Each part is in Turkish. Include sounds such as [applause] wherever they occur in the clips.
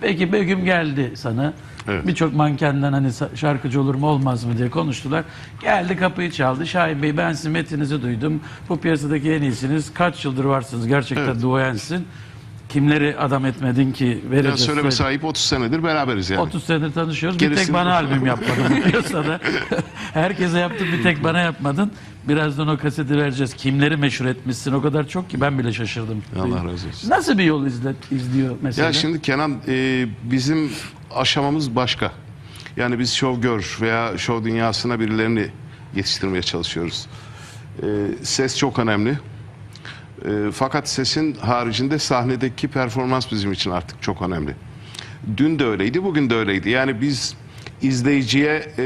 Peki Begüm geldi sana. Evet. Birçok mankenden hani şarkıcı olur mu olmaz mı diye konuştular. Geldi kapıyı çaldı. Şahin Bey ben sizin metninizi duydum. Bu piyasadaki en iyisiniz. Kaç yıldır varsınız? Gerçekten Evet. duayensin. Kimleri adam etmedin ki Ya vereceğiz. söyleme söyle. sahip 30 senedir beraberiz yani. 30 senedir tanışıyoruz. Bir tek Gerisini bana albüm yapmadın [laughs] piyasada. [laughs] Herkese yaptın bir tek bana yapmadın. Birazdan o kaseti vereceğiz. Kimleri meşhur etmişsin o kadar çok ki ben bile şaşırdım. Allah razı olsun. Nasıl bir yol izle, izliyor mesela? Ya şimdi Kenan e, bizim aşamamız başka. Yani biz şovgör veya şov dünyasına birilerini yetiştirmeye çalışıyoruz. E, ses çok önemli. E, fakat sesin haricinde sahnedeki performans bizim için artık çok önemli. Dün de öyleydi, bugün de öyleydi. Yani biz izleyiciye e,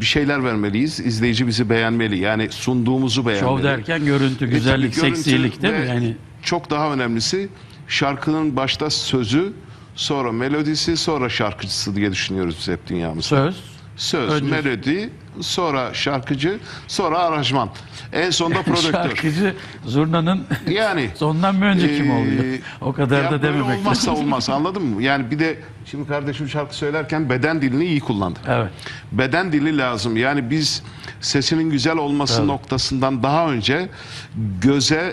bir şeyler vermeliyiz. İzleyici bizi beğenmeli. Yani sunduğumuzu beğenmeli. Şov derken görüntü, güzellik, E, görüntü seksilik değil mi? Yani Çok daha önemlisi şarkının başta sözü, sonra melodisi, sonra şarkıcısı diye düşünüyoruz biz hep dünyamızda. söz. Söz, önce- melodi, sonra şarkıcı, sonra aranjman. En sonunda [laughs] prodüktör. Şarkıcı zurnanın [laughs] Yani [laughs] sondan mı önce kim Ee, oluyor? O kadar da dememek olmazsa lazım. olmaz anladın mı? Yani bir de şimdi kardeşim şarkı söylerken beden dilini iyi kullandı. Evet. Beden dili lazım. Yani biz sesinin güzel olması Evet. noktasından daha önce göze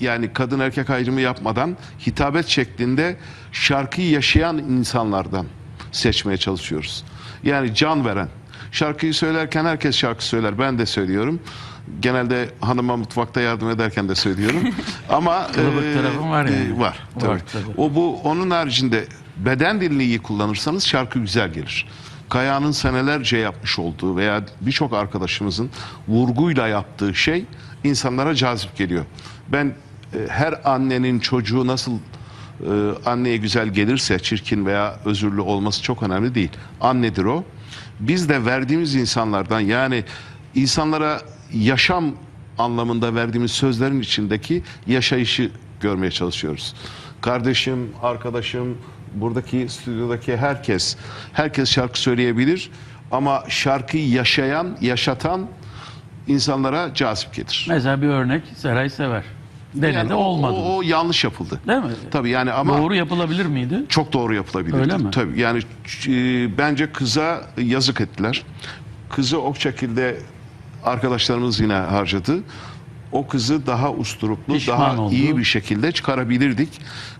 yani kadın erkek ayrımı yapmadan hitabet şeklinde şarkıyı yaşayan insanlardan seçmeye çalışıyoruz. Yani can veren. Şarkıyı söylerken herkes şarkı söyler. Ben de söylüyorum. Genelde hanıma mutfakta yardım ederken de söylüyorum. [laughs] Ama Kılıbık tarafın var yani. Var. Tabii. Var tabii. O bu onun haricinde beden dilini iyi kullanırsanız şarkı güzel gelir. Kaya'nın senelerce yapmış olduğu veya birçok arkadaşımızın vurguyla yaptığı şey insanlara cazip geliyor. Ben e, her annenin çocuğu nasıl e, anneye güzel gelirse çirkin veya özürlü olması çok önemli değil. Annedir o. Biz de verdiğimiz insanlardan yani insanlara yaşam anlamında verdiğimiz sözlerin içindeki yaşayışı görmeye çalışıyoruz. Kardeşim, arkadaşım, buradaki stüdyodaki herkes, herkes şarkı söyleyebilir ama şarkıyı yaşayan, yaşatan insanlara cazip gelir. Mesela bir örnek Seray Sever. Denedi Yani olmadı. O, o yanlış yapıldı. Değil mi? Tabii yani ama Doğru yapılabilir miydi? çok doğru yapılabilir. Öyle mi? Tabii yani e, bence kıza yazık ettiler. Kızı o şekilde arkadaşlarımız yine harcadı. O kızı daha usturuplu, Pişman daha oldu. iyi bir şekilde çıkarabilirdik.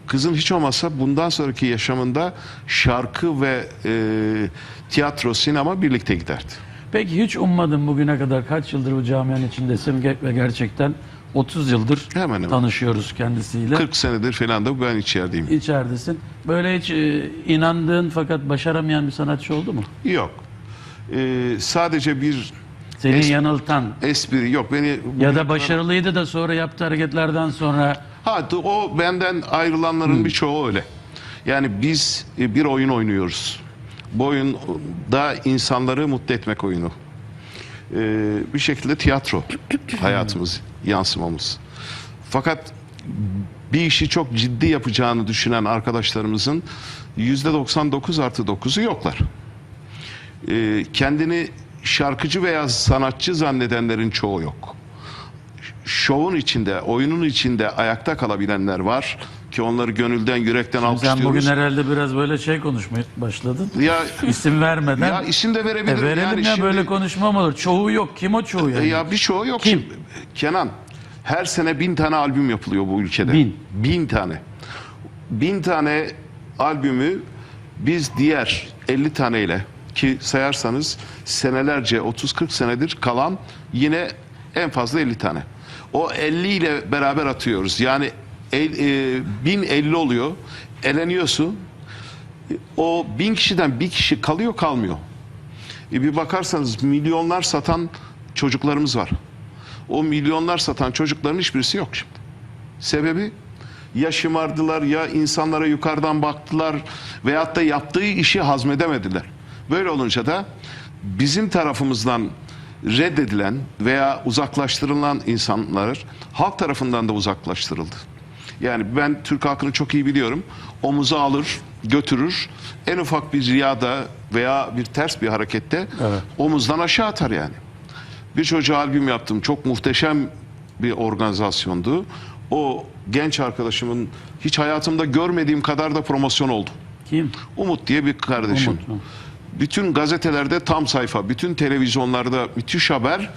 Kızın hiç olmazsa bundan sonraki yaşamında şarkı ve e, tiyatro, sinema birlikte giderdi. Peki hiç ummadım bugüne kadar kaç yıldır bu camianın içindesin ve gerçekten 30 yıldır Hemen hemen. tanışıyoruz kendisiyle. 40 senedir falan da ben içerideyim. İçeridesin. Böyle hiç e, inandığın fakat başaramayan bir sanatçı oldu mu? Yok. E, sadece bir Seni Es- yanıltan espri yok. Beni ya da başarılıydı da sonra yaptığı hareketlerden sonra Ha o benden ayrılanların birçoğu öyle. Yani biz e, bir oyun oynuyoruz. Bu oyunda insanları mutlu etmek oyunu. Ee, bir şekilde tiyatro hayatımız, yansımamız. Fakat bir işi çok ciddi yapacağını düşünen arkadaşlarımızın yüzde 99 artı 9'u yoklar. Ee, kendini şarkıcı veya sanatçı zannedenlerin çoğu yok şovun içinde, oyunun içinde ayakta kalabilenler var ki onları gönülden, yürekten sen alkışlıyoruz. bugün herhalde biraz böyle şey konuşmaya başladın. Ya İsim vermeden. ya isim de verebilirim. E verelim yani ya şimdi- böyle konuşma mı olur? Çoğu yok. Kim o çoğu yani? Ya birçoğu yok. Kim? Şimdi, Kenan, her sene bin tane albüm yapılıyor bu ülkede. Bin. Bin tane. Bin tane albümü biz diğer 50 taneyle ki sayarsanız senelerce 30-40 senedir kalan yine en fazla 50 tane. O 50 ile beraber atıyoruz. Yani el, e, 1050 oluyor. Eleniyorsun. O bin kişiden bir kişi kalıyor kalmıyor. E bir bakarsanız milyonlar satan çocuklarımız var. O milyonlar satan çocukların hiçbirisi yok şimdi. Sebebi ya şımardılar ya insanlara yukarıdan baktılar veyahut da yaptığı işi hazmedemediler. Böyle olunca da bizim tarafımızdan reddedilen veya uzaklaştırılan insanlar halk tarafından da uzaklaştırıldı. Yani ben Türk halkını çok iyi biliyorum. Omuza alır, götürür. En ufak bir riyada veya bir ters bir harekette Evet. omuzdan aşağı atar yani. Bir çocuğa albüm yaptım. Çok muhteşem bir organizasyondu. O genç arkadaşımın hiç hayatımda görmediğim kadar da promosyon oldu. Kim? Umut diye bir kardeşim. Umut mu? Bütün gazetelerde tam sayfa, bütün televizyonlarda müthiş haber.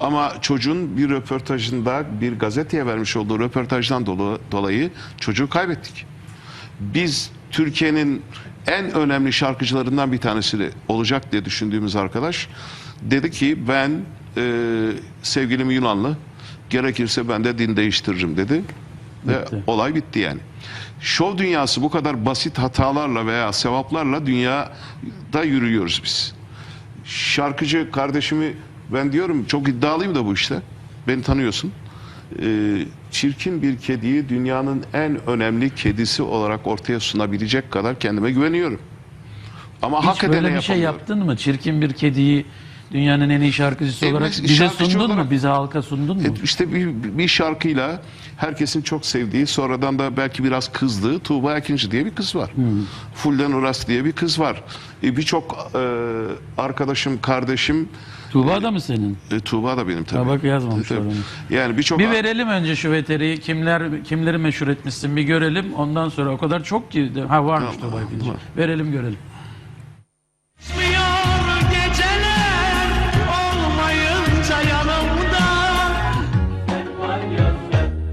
Ama çocuğun bir röportajında bir gazeteye vermiş olduğu röportajdan dolu- dolayı çocuğu kaybettik. Biz Türkiye'nin en önemli şarkıcılarından bir tanesi olacak diye düşündüğümüz arkadaş dedi ki ben e, sevgilim Yunanlı gerekirse ben de din değiştiririm dedi. Ve Bitti. olay bitti yani. Şov dünyası bu kadar basit hatalarla veya sevaplarla dünyada yürüyoruz biz. Şarkıcı kardeşimi ben diyorum çok iddialıyım da bu işte. Beni tanıyorsun. Ee, çirkin bir kediyi dünyanın en önemli kedisi olarak ortaya sunabilecek kadar kendime güveniyorum. Ama Hiç hak edene böyle bir şey yapamıyorum. yaptın mı? Çirkin bir kediyi dünyanın en iyi şarkıcısı E, olarak biz bize şarkıcı sundun mu? olarak- Bize halka sundun mu? E, İşte bir, bir şarkıyla herkesin çok sevdiği sonradan da belki biraz kızdığı Tuğba Ekinci diye bir kız var. Fulden Uras diye bir kız var. E, Birçok e, arkadaşım, kardeşim Tuğba da mı senin? e, Tuğba da benim tabii. Ha, bak Tabii. onu. Yani birçok Bir verelim önce şu veteri. Kimler kimleri meşhur etmişsin bir görelim. Ondan sonra o kadar çok ki. Ha varmış Tamam, Tuğba var. Verelim görelim.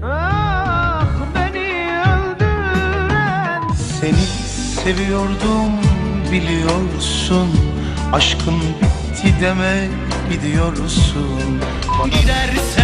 Ah beni öldüren Seni seviyordum biliyorsun Aşkın bitti deme gidiyorsun. Gidersen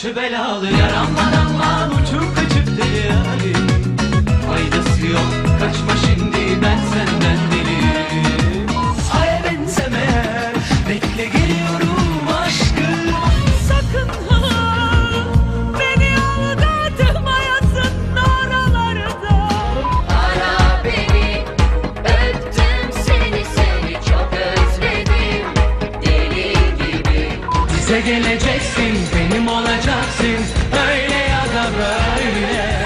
Başı belalı yaram aman uçup kaçıp derim Faydası yok kaçma şimdi ben senden deliyim. Aya bensem eğer bekle geliyorum aşkım. Sakın ha Beni aldatmayasın oralarda. Ara beni Öptüm seni seni çok özledim. Deli gibi. Bize benim olacaksın öyle ya da böyle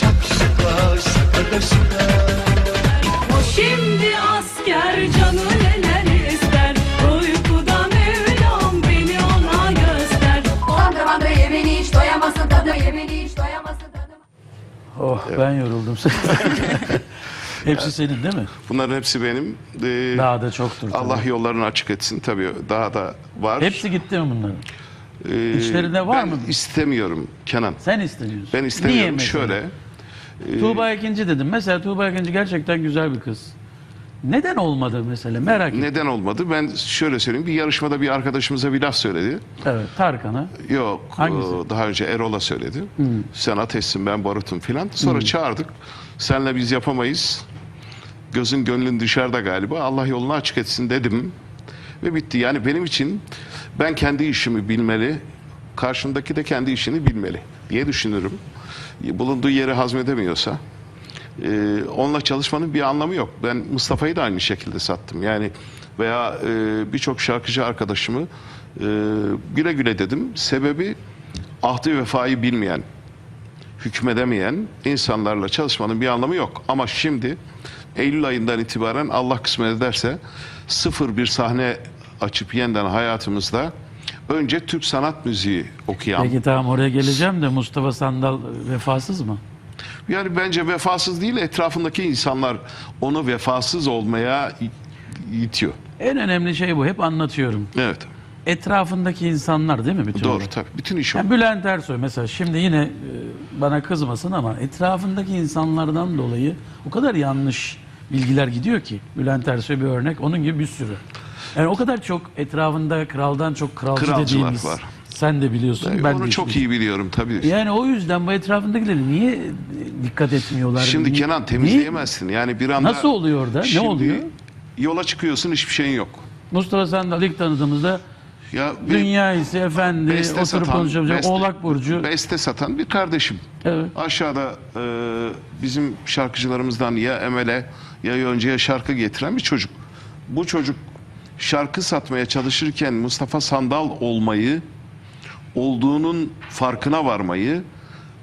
Şakada şuka O şimdi asker canı neler ister? Uykuda Mevlam beni ona göster. Bandı bandı ye beni hiç doyamasın tadı ye beni hiç doyamasın tadı Oh ben yoruldum. [laughs] Hepsi senin değil mi? bunların hepsi benim. Ee, Daha da çoktur. tabii. Allah yollarını açık etsin tabii daha da var. Hepsi gitti mi bunların? Ee, içlerinde var ben mı? istemiyorum Kenan. Sen istemiyorsun. Ben Niye istemiyorum mesela? şöyle. e, Tuğba ikinci dedim. Mesela Tuğba ikinci gerçekten güzel bir kız. Neden olmadı mesela merak ettim. Neden olmadı? Ben şöyle söyleyeyim. Bir yarışmada bir arkadaşımıza bir laf söyledi. Evet Tarkan'a. Yok. Hangisi? Daha önce Erol'a söyledi. Sen ateşsin ben barutum filan. Sonra çağırdık. Senle biz yapamayız. Gözün gönlün dışarıda galiba. Allah yolunu açık etsin dedim. Ve bitti. Yani benim için ben kendi işimi bilmeli. Karşımdaki de kendi işini bilmeli diye düşünürüm. Bulunduğu yeri hazmedemiyorsa e, onunla çalışmanın bir anlamı yok. Ben Mustafa'yı da aynı şekilde sattım. Yani veya e, birçok şarkıcı arkadaşımı e, güle güle dedim. Sebebi ahdi vefayı bilmeyen, hükmedemeyen insanlarla çalışmanın bir anlamı yok. Ama şimdi Eylül ayından itibaren Allah kısmet ederse sıfır bir sahne açıp yeniden hayatımızda önce Türk sanat müziği okuyan Peki tamam oraya geleceğim de Mustafa Sandal vefasız mı? Yani bence vefasız değil etrafındaki insanlar onu vefasız olmaya it- itiyor. En önemli şey bu. Hep anlatıyorum. Evet. Etrafındaki insanlar değil mi bütün Doğru olay? tabii. Bütün iş o. Yani Bülent Ersoy mesela şimdi yine e, bana kızmasın ama etrafındaki insanlardan dolayı o kadar yanlış bilgiler gidiyor ki Bülent Ersoy bir örnek onun gibi bir sürü. Yani o kadar çok etrafında kraldan çok kralcı Kralcılar dediğimiz var. sen de biliyorsun Ben ben de onu çok biliyorum. iyi biliyorum tabii. Yani o yüzden bu etrafındakileri niye dikkat etmiyorlar? Şimdi Niye- Kenan temizleyemezsin. Yani bir anda Nasıl oluyor orada? Ne Şimdi oluyor? Yola çıkıyorsun hiçbir şeyin yok. Mustafa Sandal ilk tanıdığımızda Ya bir dünya ise efendi beste oturup satan, konuşamayacak beste- Oğlak Burcu. Beste satan bir kardeşim. Evet. Aşağıda e, bizim şarkıcılarımızdan ya Emel'e ya Yonca'ya şarkı getiren bir çocuk. Bu çocuk şarkı satmaya çalışırken Mustafa Sandal olmayı, olduğunun farkına varmayı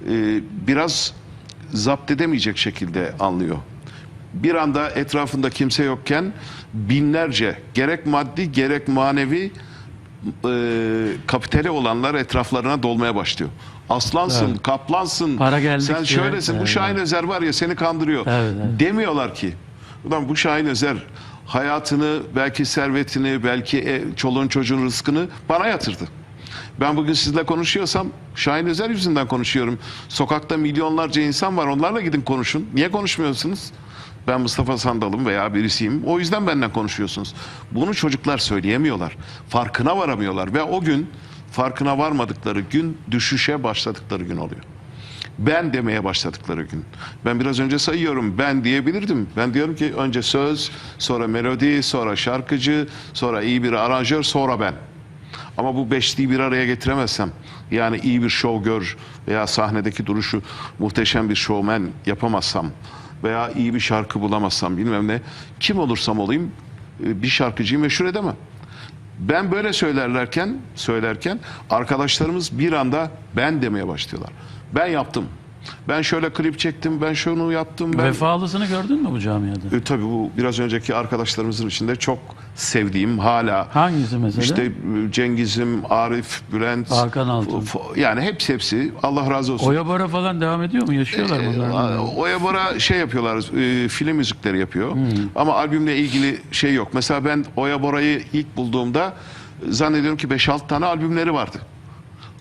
e, biraz zapt edemeyecek şekilde anlıyor. Bir anda etrafında kimse yokken binlerce gerek maddi gerek manevi e, kapitali olanlar etraflarına dolmaya başlıyor. Aslansın, Evet. kaplansın, Para geldikçe- sen şöylesin, bu Evet. Şahin Özer var ya seni kandırıyor. Evet, evet. Demiyorlar ki. Ulan bu Şahin Özer hayatını, belki servetini, belki e, çoluğun çocuğun rızkını bana yatırdı. Ben bugün sizle konuşuyorsam Şahin Özer yüzünden konuşuyorum. Sokakta milyonlarca insan var onlarla gidin konuşun. Niye konuşmuyorsunuz? Ben Mustafa Sandal'ım veya birisiyim. O yüzden benden konuşuyorsunuz. Bunu çocuklar söyleyemiyorlar. Farkına varamıyorlar ve o gün farkına varmadıkları gün düşüşe başladıkları gün oluyor. Ben demeye başladıkları gün. Ben biraz önce sayıyorum. Ben diyebilirdim. Ben diyorum ki önce söz, sonra melodi, sonra şarkıcı, sonra iyi bir aranjör, sonra ben. Ama bu beşliği bir araya getiremezsem, yani iyi bir şovgör veya sahnedeki duruşu muhteşem bir şovmen yapamazsam veya iyi bir şarkı bulamazsam bilmem ne, kim olursam olayım e, bir şarkıcıyı meşhur edemem. Ben böyle söylerlerken, söylerken arkadaşlarımız bir anda ben demeye başlıyorlar. Ben yaptım. Ben şöyle klip çektim, ben şunu yaptım. Ben... Vefalısını gördün mü bu camiada? E, tabii bu biraz önceki arkadaşlarımızın içinde çok sevdiğim hala. Hangisi mesela? İşte e, Cengiz'im, Arif, Bülent. Hakan Altun. Yani hepsi hepsi. Allah razı olsun. Oya Bora falan devam ediyor mu? Yaşıyorlar mı? Ee, onlar? Oya Bora şey yapıyorlar, e, film müzikleri yapıyor. Hmm. Ama albümle ilgili şey yok. Mesela ben Oya Bora'yı ilk bulduğumda e, zannediyorum ki 5-6 tane albümleri vardı.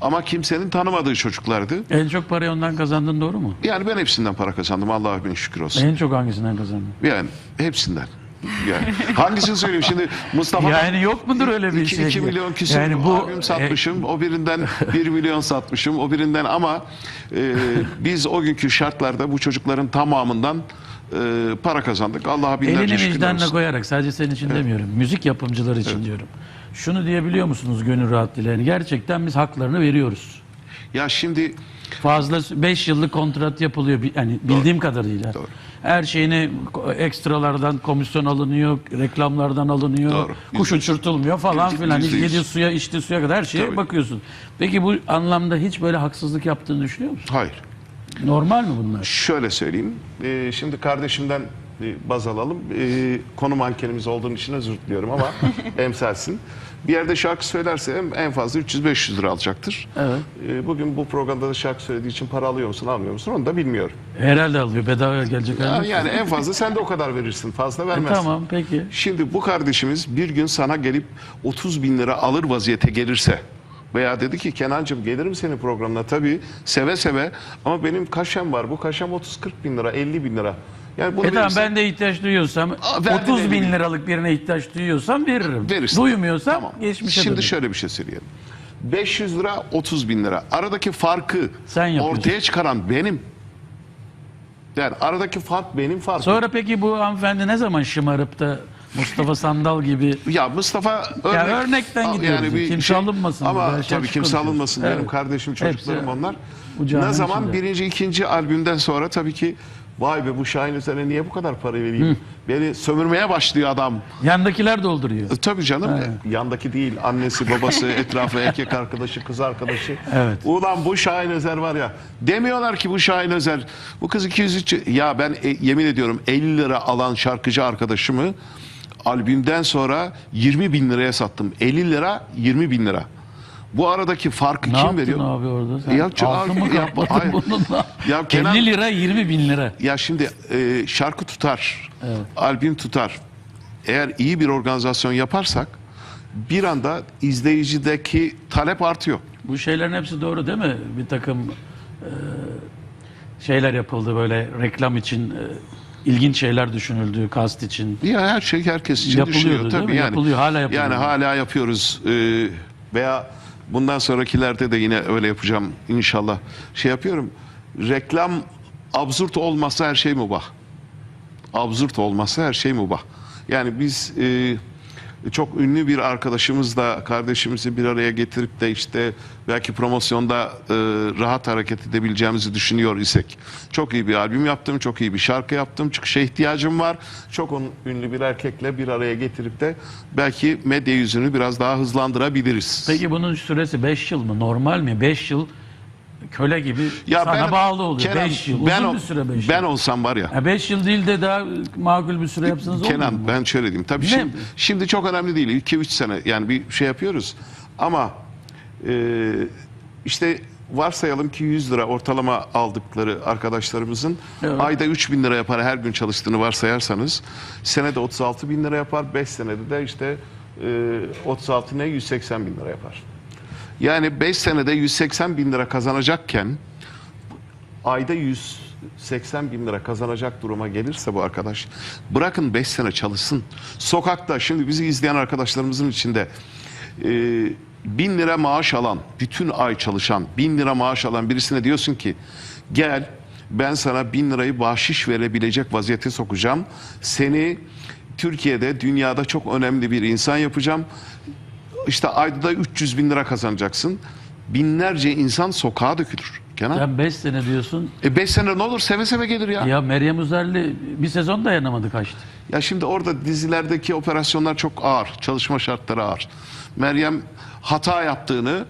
Ama kimsenin tanımadığı çocuklardı. En çok parayı ondan kazandın doğru mu? Yani ben hepsinden para kazandım. Allah'a bin şükür olsun. En çok hangisinden kazandın? Yani hepsinden. Yani hangisini söyleyeyim şimdi Mustafa Yani yok mudur öyle bir 2, şey? 2 milyon küsur Yani bu- e, albüm satmışım. o birinden [laughs] 1 milyon satmışım. O birinden ama e, biz o günkü şartlarda bu çocukların tamamından e, para kazandık. Allah'a binlerce Elini şükürler vicdanına olsun. koyarak sadece senin için demiyorum. Müzik yapımcıları için diyorum. Şunu diyebiliyor musunuz gönül rahatlığıyla? Gerçekten biz haklarını veriyoruz. Ya şimdi Fazla 5 yıllık kontrat yapılıyor yani bildiğim kadarıyla. Doğru. Her şeyini ekstralardan komisyon alınıyor, reklamlardan alınıyor, Doğru. kuş uçurtulmuyor falan filan. Yediği suya, içtiği suya kadar her şeye Tabii. bakıyorsun. Peki bu anlamda hiç böyle haksızlık yaptığını düşünüyor musun? hayır. Normal mi bunlar? Şöyle söyleyeyim. E, şimdi kardeşimden baz alalım. E, konu mankenimiz olduğun için özür diliyorum ama [laughs] emsalsin. Bir yerde şarkı söylerse en- fazla 300-500 lira alacaktır. Evet. E, bugün bu programda da şarkı söylediği için para alıyor musun almıyor musun onu da bilmiyorum. Herhalde alıyor. Bedava gelecek Ya, halde. yani en fazla sen de o kadar verirsin. Fazla E, vermezsin. tamam peki. Şimdi bu kardeşimiz bir gün sana gelip 30 bin lira alır vaziyete gelirse veya dedi ki Kenancığım gelirim senin programına tabii seve seve ama benim kaşem var. Bu kaşem 30-40 bin lira 50 bin lira. Yani bunu E tamam ben de ihtiyaç duyuyorsam Aa, verdin 30 bin liralık birine ihtiyaç duyuyorsam veririm. verirsin. Duymuyorsam Tamam. geçmişe Şimdi dönerim. şöyle bir şey söyleyelim. 500 lira 30 bin lira. Aradaki farkı Sen ortaya çıkaran benim. Yani aradaki fark benim farkım. Sonra peki bu hanımefendi ne zaman şımarıp da Mustafa [laughs] Sandal gibi Ya Mustafa örnek, Ya örnekten gidiyoruz. Kimse alınmasın Ama şey tabii kimse alınmasın. Evet. Benim kardeşim çocuklarım Hepsi onlar. Ne zaman içinde. birinci ikinci albümden sonra tabii ki vay be bu Şahin üzerine niye bu kadar para vereyim? Beni sömürmeye başlıyor adam. yandakiler dolduruyor. E, Tabii canım. Yandaki değil. Annesi, babası, [laughs] etrafı, erkek arkadaşı, kız arkadaşı. Evet. Ulan bu Şahin Özer var ya. Demiyorlar ki bu Şahin Özer. Bu kız 203. Ya ben e, yemin ediyorum 50 lira alan şarkıcı arkadaşımı albümden sonra 20 bin liraya sattım. 50 lira 20 bin lira. Bu aradaki farkı Ne kim yaptın veriyor? abi orada? Sen Ya altın mı ya- kapladın hayır. bununla? Ya Kenan- 50 lira 20 bin lira. Ya şimdi e, şarkı tutar, albüm tutar. Eğer iyi bir organizasyon yaparsak bir anda izleyicideki talep artıyor. Bu şeylerin hepsi doğru değil mi? Bir takım e, şeyler yapıldı böyle reklam için e, ilginç şeyler düşünüldü kast için. Ya her şey herkes için düşünüyor tabii yani. Yapılıyor, hala yapılıyor. Yani hala yapıyoruz. Ee, veya bundan sonrakilerde de yine öyle yapacağım inşallah. Şey yapıyorum. Reklam absürt olmasa her şey mubah. Absürt olmasa her şey mubah. Yani biz e, çok ünlü bir arkadaşımızla kardeşimizi bir araya getirip de işte belki promosyonda e, rahat hareket edebileceğimizi düşünüyor isek. Çok iyi bir albüm yaptım, çok iyi bir şarkı yaptım. Çıkışa ihtiyacım var. Çok on, ünlü bir erkekle bir araya getirip de belki medya yüzünü biraz daha hızlandırabiliriz. Peki bunun süresi 5 yıl mı? Normal mi? 5 yıl köle gibi sana bağlı oluyor. Kenan, 5 yıl. ben, Uzun bir süre 5 ben yıl. olsam var ya. 5 yıl değil de daha makul bir süre yapsanız olmuyor Kenan mu? ben şöyle diyeyim. Tabii Ne? şimdi, şimdi çok önemli değil. 2-3 sene yani bir şey yapıyoruz. Ama e, işte varsayalım ki 100 lira ortalama aldıkları arkadaşlarımızın Evet. ayda 3 bin lira yapar her gün çalıştığını varsayarsanız senede 36 bin lira yapar 5 senede de işte e, 36 ne 180 bin lira yapar. Yani 5 senede 180 bin lira kazanacakken ayda 180 bin lira kazanacak duruma gelirse bu arkadaş bırakın 5 sene çalışsın. Sokakta şimdi bizi izleyen arkadaşlarımızın içinde e, bin lira maaş alan, bütün ay çalışan, bin lira maaş alan birisine diyorsun ki gel ben sana bin lirayı bahşiş verebilecek vaziyete sokacağım. Seni Türkiye'de, dünyada çok önemli bir insan yapacağım. İşte ayda da 300 bin lira kazanacaksın. Binlerce insan sokağa dökülür. Kenan. Sen 5 sene diyorsun. E 5 sene ne olur seve seve gelir ya. ya. Ya Meryem Uzerli bir sezon dayanamadı kaçtı. şimdi orada dizilerdeki operasyonlar çok ağır. Çalışma şartları ağır. Meryem hata yaptığını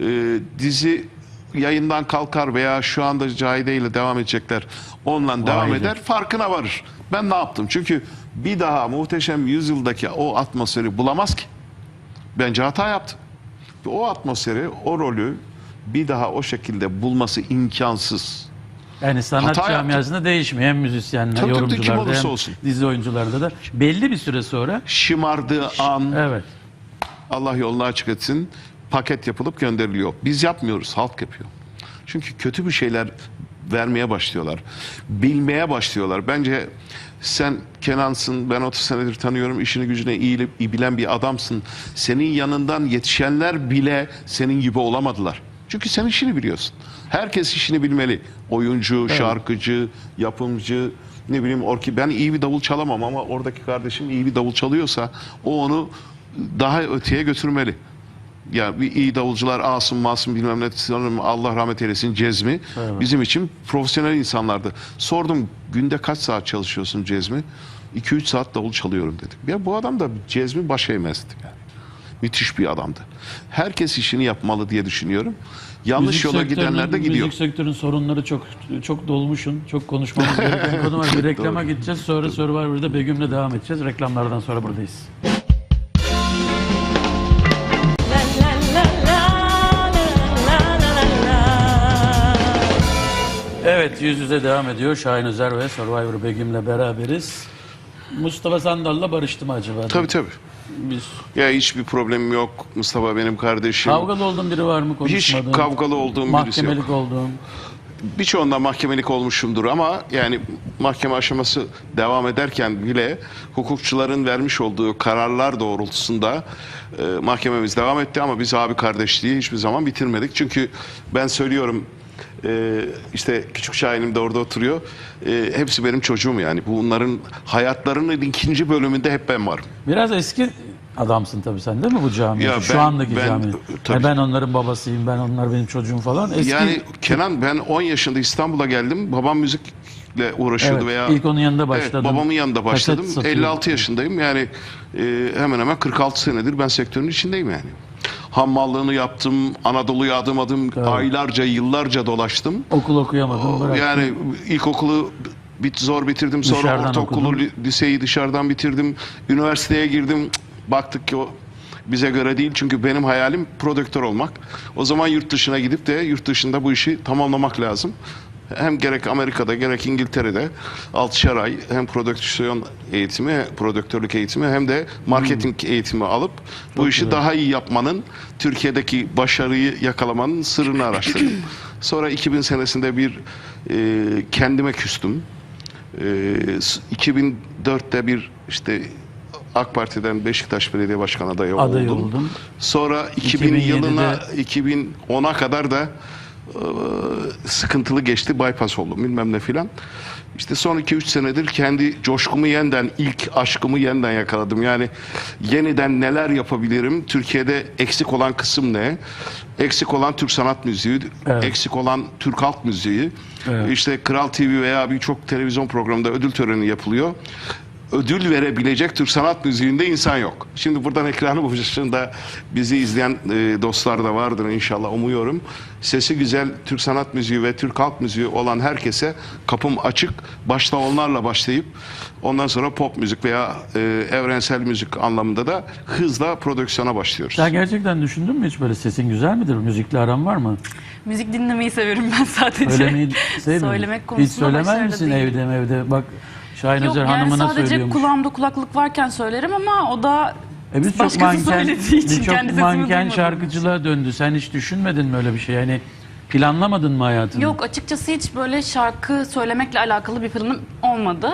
e, dizi yayından kalkar veya şu anda Cahide ile devam edecekler. Onunla devam Vay be. eder farkına varır. Ben ne yaptım? Çünkü bir daha muhteşem yüzyıldaki o atmosferi bulamaz ki. Bence hata yaptı. O atmosferi, o rolü bir daha o şekilde bulması imkansız. Yani sanat Hata yaptı. camiasında değişmiyor. Hem müzisyenler, Tabii, tabii, yorumcularda olursa hem olsun. dizi oyuncularda da. Belli bir süre sonra Şımardığı an evet. Allah yolunu açık etsin paket yapılıp gönderiliyor. Biz yapmıyoruz, halk yapıyor. Çünkü kötü bir şeyler vermeye başlıyorlar. Bilmeye başlıyorlar. Bence sen Kenan'sın, ben 30 senedir tanıyorum, işini gücüne iyi, iyi bilen bir adamsın. Senin yanından yetişenler bile senin gibi olamadılar. Çünkü sen işini biliyorsun. Herkes işini bilmeli. Oyuncu, şarkıcı, yapımcı, ne bileyim orki ben iyi bir davul çalamam ama oradaki kardeşim iyi bir davul çalıyorsa o onu daha öteye götürmeli. Ya bir iyi davulcular Asım Masım bilmem ne Allah rahmet eylesin Cezmi bizim için profesyonel insanlardı. Sordum günde kaç saat çalışıyorsun Cezmi? 2-3 saat davul çalıyorum dedim. Ya bu adam da Cezmi baş eğmezdi yani. Müthiş bir adamdı. Herkes işini yapmalı diye düşünüyorum. Yanlış Müzik yola gidenler de gidiyor. Müzik sektörünün sorunları çok çok dolmuşun. Çok konuşmamız gereken konu var. Bir [laughs] reklama gideceğiz. Sonra Survivor'da Begüm'le devam edeceğiz. Reklamlardan sonra buradayız. Evet yüz yüze devam ediyor. Şahin Özer ve Survivor Begüm'le beraberiz. Mustafa Sandal'la barıştı mı acaba? Tabii tabii. Biz Ya hiçbir problemim yok. Mustafa benim kardeşim. kavgalı olduğun biri var mı konuşmadığın? kavgalı olduğum birisi yok. Mahkemelik olduğun. Birçoğunda mahkemelik olmuşumdur ama yani mahkeme aşaması devam ederken bile hukukçuların vermiş olduğu kararlar doğrultusunda e, mahkememiz devam etti ama biz abi kardeşliği hiçbir zaman bitirmedik. Çünkü ben söylüyorum e, işte küçük Şahin'im de orada oturuyor. E, hepsi benim çocuğum yani. Bunların hayatlarının ikinci bölümünde hep ben varım. Biraz eski adamsın tabii sen değil mi bu camiada? Ya Şu ben- andaki ben- cami. tabii. ben onların babasıyım, ben onlar benim çocuğum falan. Eski, Yani Kenan ben 10 yaşında İstanbul'a geldim. Babam müzikle uğraşıyordu Evet, veya ilk onun yanında Evet, başladın. babamın yanında Kaset başladım. satıyordun. 56 yaşındayım. Yani e, hemen hemen 46 senedir ben sektörün içindeyim yani. Hammallığını yaptım, Anadolu'ya adım adım aylarca, yıllarca dolaştım. okul okuyamadım. bıraktım. Yani ilkokulu bit zor bitirdim. Sonra Dışarıdan ortaokulu, okudun. li- liseyi dışarıdan bitirdim. Üniversiteye girdim. Baktık ki o bize göre değil. Çünkü benim hayalim prodüktör olmak. O zaman yurt dışına gidip de yurt dışında bu işi tamamlamak lazım. Hem gerek Amerika'da gerek İngiltere'de 6'şer ay hem prodüksiyon eğitimi, prodüktörlük eğitimi hem de marketing eğitimi alıp bu işi daha iyi yapmanın Türkiye'deki başarıyı yakalamanın sırrını araştırdım. [clears throat] Sonra 2000 senesinde bir e, kendime küstüm. E, s- 2004'te bir işte AK Parti'den Beşiktaş Belediye Başkanı adayı Aday oldum. oldun. Sonra 2000 2007'de yılına 2010'a kadar da sıkıntılı geçti. Bypass oldum bilmem ne filan. İşte son 2-3 senedir kendi coşkumu yeniden, ilk aşkımı yeniden yakaladım. Yani yeniden neler yapabilirim? Türkiye'de eksik olan kısım ne? Eksik olan Türk sanat müziği, Evet. eksik olan Türk halk müziği. Evet. İşte Kral TV veya birçok televizyon programında ödül töreni yapılıyor ödül verebilecek Türk sanat müziğinde insan yok. Şimdi buradan ekranı başında bizi izleyen e, dostlar da vardır inşallah umuyorum. Sesi güzel Türk sanat müziği ve Türk halk müziği olan herkese kapım açık. Başta onlarla başlayıp ondan sonra pop müzik veya e, evrensel müzik anlamında da hızla prodüksiyona başlıyoruz. Sen gerçekten düşündün mü hiç böyle sesin güzel midir? Müzikle aran var mı? Müzik dinlemeyi severim ben sadece. Söylemeyi [laughs] sevmiyor Söylemek konusunda Hiç söylemez misin değilim. evde evde? Bak Şahin Yok Özer yani hanımına sadece söylüyormuş. kulağımda kulaklık varken söylerim ama o da E biz çok başkası manken, söylediği için birçok kendi sesimi manken duymadığım şarkıcılığa döndü. Sen hiç düşünmedin mi öyle bir şey? Yani planlamadın mı hayatını? Yok açıkçası hiç böyle şarkı söylemekle alakalı bir planım olmadı.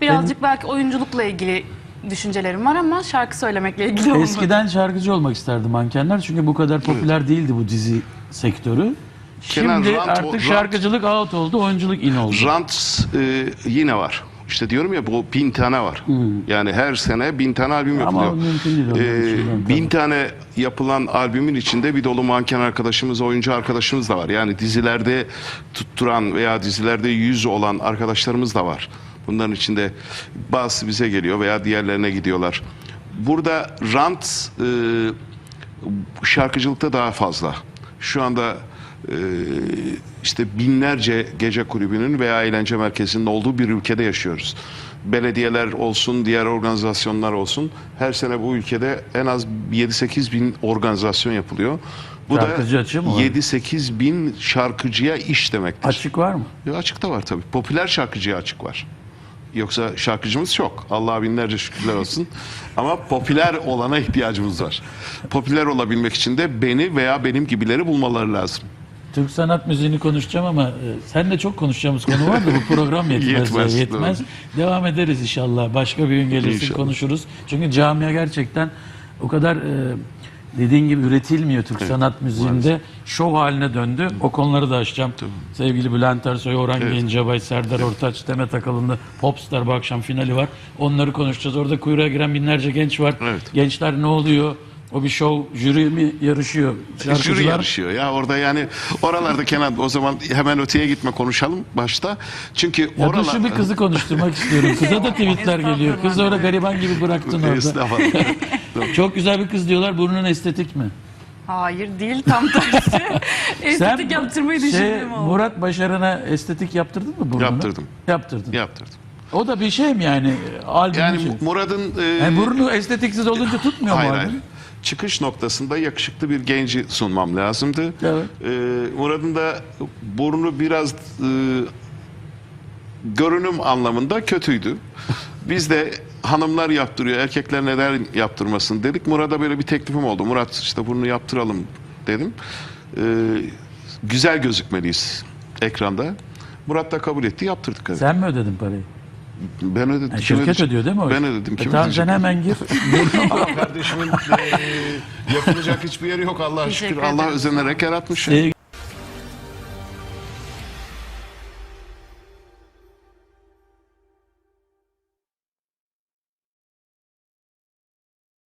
Birazcık belki oyunculukla ilgili düşüncelerim var ama şarkı söylemekle ilgili olmadı. Eskiden şarkıcı olmak isterdi mankenler çünkü bu kadar popüler değildi bu dizi sektörü. Kenan, Şimdi rant- artık rant- şarkıcılık out oldu, oyunculuk in oldu. Rant e, yine var. İşte diyorum ya bu bin tane var. Yani her sene bin tane albüm Hmm. Ama yapılıyor. mümkün değil Ee, içinden, bin tane yapılan albümün içinde bir dolu manken arkadaşımız, oyuncu arkadaşımız da var. Yani dizilerde tutturan veya dizilerde yüz olan arkadaşlarımız da var. Bunların içinde bazısı bize geliyor veya diğerlerine gidiyorlar. Burada rant e, şarkıcılıkta daha fazla. Şu anda e, işte binlerce gece kulübünün veya eğlence merkezinin olduğu bir ülkede yaşıyoruz. Belediyeler olsun, diğer organizasyonlar olsun. Her sene bu ülkede en az 7-8 bin organizasyon yapılıyor. Bu Şarkıcı da açığı mı var? 7-8 bin şarkıcıya iş demektir. Açık var mı? Ya açık da var tabii. Popüler şarkıcıya açık var. Yoksa şarkıcımız çok. Allah'a binlerce şükürler olsun. Ama popüler olana ihtiyacımız var. Popüler olabilmek için de beni veya benim gibileri bulmaları lazım. Türk sanat müziğini konuşacağım ama e, senle çok konuşacağımız konu var da bu program [laughs] yetmez. Yetmez, yetmez. Devam ederiz inşallah. Başka bir gün gelirsin İnşallah. konuşuruz. Çünkü camia gerçekten o kadar e, dediğin gibi üretilmiyor Türk sanat müziğinde. Şov haline döndü. O konuları da açacağım. Sevgili Bülent Ersoy, Orhan Gencebay, Serdar Ortaç, Demet Akalın'da Popstar bu akşam finali var. Onları konuşacağız. Orada kuyruğa giren binlerce genç var. Evet. Gençler ne oluyor? O bir şov, jüri mi yarışıyor? Jüri Şarkıcılar- yarışıyor ya orada yani oralarda Kenan o zaman hemen öteye gitme konuşalım başta. Çünkü Ya oralar... şu bir kızı konuşturmak istiyorum. Kıza da tweetler geliyor. Kız orada gariban gibi bıraktın orada. Estağfurullah. [laughs] Çok güzel bir kız diyorlar. Burnun estetik mi? Hayır değil tam tersi. [laughs] Estetik yaptırmayı şey, düşündüm ama. Murat Başaran'a estetik yaptırdın mı burnunu? Yaptırdım. Yaptırdın. Yaptırdım. O da bir şey mi yani? Albüm Yani için. Murad'ın... e, Yani burnu estetiksiz olunca tutmuyor Hayır mu hayır. Çıkış noktasında yakışıklı bir genci sunmam lazımdı. Evet. Ee, Murat'ın da burnu biraz e, görünüm anlamında kötüydü. [laughs] Biz de hanımlar yaptırıyor, erkekler neden yaptırmasın dedik. Murat'a böyle bir teklifim oldu. Murat işte burnu yaptıralım dedim. Ee, güzel gözükmeliyiz ekranda. Murat da kabul etti, yaptırdık. Sen mi ödedin parayı? Ben ödedim. Yani şirket ödeyecek? ödüyor değil mi Ben ödedim. E Kim tamam ödeyecek? sen hemen gir. [laughs] Ama kardeşimin e, [laughs] yapılacak hiçbir yeri yok Allah'a şükür. Allah özenerek yaratmış. Sevgili